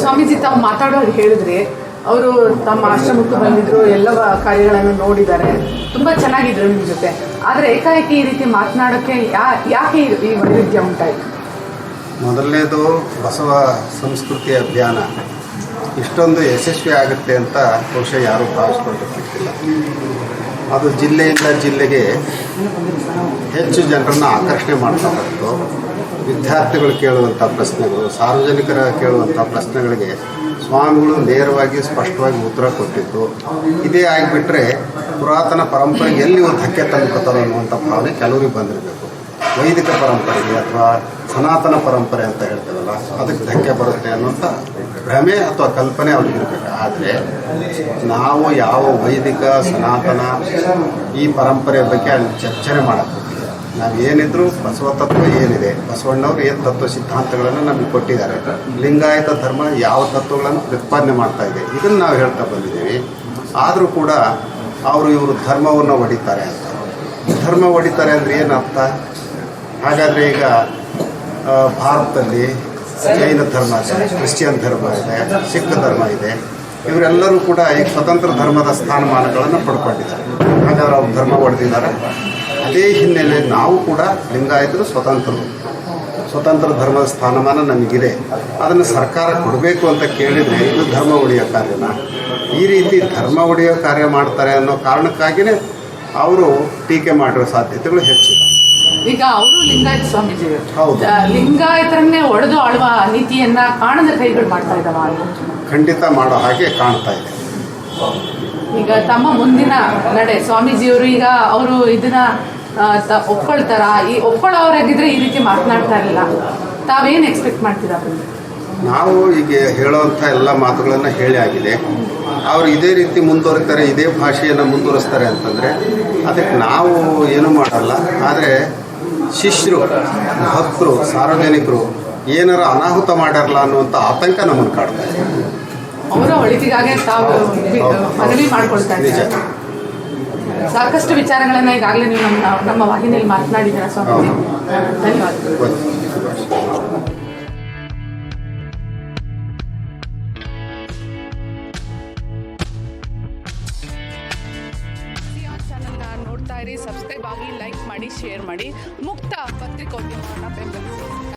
ಸ್ವಾಮೀಜಿ, ತಾವು ಮಾತಾಡೋರು ಹೇಳಿದ್ರಿ ಅವರು ತಮ್ಮ ಆಶ್ರಮಕ್ಕೆ ಬಂದಿದ್ರು ಎಲ್ಲ ಕಾರ್ಯಗಳನ್ನು ನೋಡಿದ್ದಾರೆ. ತುಂಬಾ ಚೆನ್ನಾಗಿದ್ರು ನಿಮ್ಮ ಜೊತೆ. ಆದರೆ ಏಕಾಏಕಿ ಈ ರೀತಿ ಮಾತನಾಡೋಕ್ಕೆ ಯಾ, ಯಾಕೆ ಈ- ವೈರುಧ್ಯ ಉಂಟಾಯಿತು? ಮೊದಲನೇದು ಬಸವ ಸಂಸ್ಕೃತಿ ಅಭಿಯಾನ. ಇಷ್ಟೊಂದು ಯಶಸ್ವಿ ಆಗುತ್ತೆ ಅಂತ ಬಹುಶಃ ಯಾರೂ ಭಾವಿಸ್ಕೊಂಡಿರ್ತಿಲ್ಲ ಅದು ಜಿಲ್ಲೆಯಿಂದ ಜಿಲ್ಲೆಗೆ ಹೆಚ್ಚು ಜನರನ್ನು ಆಕರ್ಷಣೆ ಮಾಡ್ತಾ ಬಂತು. ವಿದ್ಯಾರ್ಥಿಗಳು ಕೇಳುವಂಥ ಪ್ರಶ್ನೆಗಳು, ಸಾರ್ವಜನಿಕರ ಕೇಳುವಂಥ ಪ್ರಶ್ನೆಗಳಿಗೆ ಸ್ವಾಮಿಗಳು ನೇರವಾಗಿ ಸ್ಪಷ್ಟವಾಗಿ ಉತ್ತರ ಕೊಟ್ಟಿದ್ದು. ಇದೇ ಆಗಿಬಿಟ್ರೆ ಪುರಾತನ ಪರಂಪರೆಗೆ ಎಲ್ಲಿ ಒಂದು ಧಕ್ಕೆ ತಂದುಕೊತಾರೋ ಅನ್ನುವಂಥ ಭಾವನೆ ಕೆಲವರಿಗೆ ಬಂದಿರಬೇಕು. ವೈದಿಕ ಪರಂಪರೆಗೆ ಅಥವಾ ಸನಾತನ ಪರಂಪರೆ ಅಂತ ಹೇಳ್ತೇವಲ್ಲ, ಅದಕ್ಕೆ ಧಕ್ಕೆ ಬರುತ್ತೆ ಅನ್ನುವಂಥ ಭ್ರಮೆ ಅಥವಾ ಕಲ್ಪನೆ ಅವ್ರಿಗೆ ಇರಬೇಕು. ಆದರೆ ನಾವು ಯಾವ ವೈದಿಕ, ಸನಾತನ ಈ ಪರಂಪರೆಯ ಬಗ್ಗೆ ಅಲ್ಲಿ ಚರ್ಚನೆ ಮಾಡಕ್ಕೆ ನಾವು ಏನಿದ್ರು ಬಸವ ತತ್ವ ಏನಿದೆ, ಬಸವಣ್ಣವ್ರು ಏನು ತತ್ವ ಸಿದ್ಧಾಂತಗಳನ್ನು ನಮಗೆ ಕೊಟ್ಟಿದ್ದಾರೆ. ಲಿಂಗಾಯತ ಧರ್ಮ ಯಾವ ತತ್ವಗಳನ್ನು ಪ್ರತಿಪಾದನೆ ಮಾಡ್ತಾ ಇದೆ, ಇದನ್ನು ನಾವು ಹೇಳ್ತಾ ಬಂದಿದ್ದೀವಿ. ಆದರೂ ಕೂಡ ಅವರು ಇವರು ಧರ್ಮವನ್ನು ಹೊಡಿತಾರೆ ಅಂತ. ಧರ್ಮ ಹೊಡಿತಾರೆ ಅಂದರೆ ಏನರ್ಥ? ಹಾಗಾದರೆ ಈಗ ಭಾರತದಲ್ಲಿ ಜೈನ ಧರ್ಮ ಇದೆ, ಕ್ರಿಶ್ಚಿಯನ್ ಧರ್ಮ ಇದೆ, ಸಿಖ್ ಧರ್ಮ ಇದೆ. ಇವರೆಲ್ಲರೂ ಕೂಡ ಈ ಸ್ವತಂತ್ರ ಧರ್ಮದ ಸ್ಥಾನಮಾನಗಳನ್ನು ಪಡ್ಕೊಂಡಿದ್ದಾರೆ. ಹಾಗಾದ್ರೆ ಅವ್ರು ಧರ್ಮ ಹೊಡೆದಿದ್ದಾರೆ ಅದೇ ಹಿನ್ನೆಲೆ ನಾವು ಕೂಡ ಲಿಂಗಾಯತರು ಸ್ವತಂತ್ರರು. ಸ್ವತಂತ್ರ ಧರ್ಮದ ಸ್ಥಾನಮಾನ ನಮಗಿದೆ. ಅದನ್ನು ಸರ್ಕಾರ ಕೊಡಬೇಕು ಅಂತ ಕೇಳಿದರೆ ಇದು ಧರ್ಮ ಉಳಿಯೋ ಕಾರ್ಯನ. ಈ ರೀತಿ ಧರ್ಮ ಉಳಿಯೋ ಕಾರ್ಯ ಮಾಡ್ತಾರೆ ಅನ್ನೋ ಕಾರಣಕ್ಕಾಗಿಯೇ ಅವರು ಟೀಕೆ ಮಾಡಿರೋ ಸಾಧ್ಯತೆಗಳು ಹೆಚ್ಚಿದೆ ಈಗ ಅವರು ಲಿಂಗಾಯತ ಸ್ವಾಮೀಜಿ ಹೌದು. ಲಿಂಗಾಯತರನ್ನೇ ಒಡೆದು ಆಳುವ ನೀತಿಯನ್ನ ಕಾಣದ ಕೈಗಳು ಮಾಡ್ತಾ ಇದ್ದಾವ ಖಂಡಿತ ಮಾಡೋ ಹಾಗೆ ಕಾಣ್ತಾ ಇದೆ. ಈಗ ತಮ್ಮ ಮುಂದಿನ ನಡೆ ಸ್ವಾಮೀಜಿಯವರು ಈಗ ಅವರು ಇದನ್ನ ಒಪ್ಕೊಳ್ತಾರ? ಈ ಒಪ್ಕೊಳ್ಳೋರಾಗಿದ್ರೆ ಈ ರೀತಿ ಮಾತನಾಡ್ತಾ ಇರಲಿಲ್ಲ ತಾವೇನು ಎಕ್ಸ್ಪೆಕ್ಟ್ ಮಾಡ್ತೀರಾ? ನಾವು ಈಗ ಹೇಳೋವಂಥ ಎಲ್ಲ ಮಾತುಗಳನ್ನು ಹೇಳಿ ಆಗಿದೆ. ಅವರು ಇದೇ ರೀತಿ ಮುಂದುವರಿತಾರೆ ಇದೇ ಭಾಷೆಯನ್ನು ಮುಂದುವರಿಸ್ತಾರೆ ಅಂತಂದರೆ ಅದಕ್ಕೆ ನಾವು ಏನೂ ಮಾಡಲ್ಲ. ಆದರೆ ಶಿಷ್ಯರು ಭಕ್ತರು ಸಾರ್ವಜನಿಕರು ಏನಾರ ಅನಾಹುತ ಮಾಡ್ಯಾರಲ್ಲ ಅನ್ನುವಂಥ ಆತಂಕ ನಮ್ಮನ್ನು ಕಾಡ್ತಾರೆ ನಿಜ. ಸಾಕಷ್ಟು ವಿಚಾರಗಳನ್ನ ಈಗಾಗಲೇ ನೀವು ನಮ್ಮ ನಮ್ಮ ವಾಹಿನಿಯಲ್ಲಿ ಮಾತನಾಡಿದ್ದೀರಾ ಸ್ವಾಮಿ ಧನ್ಯವಾದಗಳು. ನೋಡ್ತಾ ಇರಿ ಸಬ್ಸ್ಕ್ರೈಬ್ ಆಗಿ ಲೈಕ್ ಮಾಡಿ ಶೇರ್ ಮಾಡಿ. ಮುಕ್ತ ಪತ್ರಿಕೋದ್ಯಮವನ್ನು ಬೆಂಬಲಿಸಿ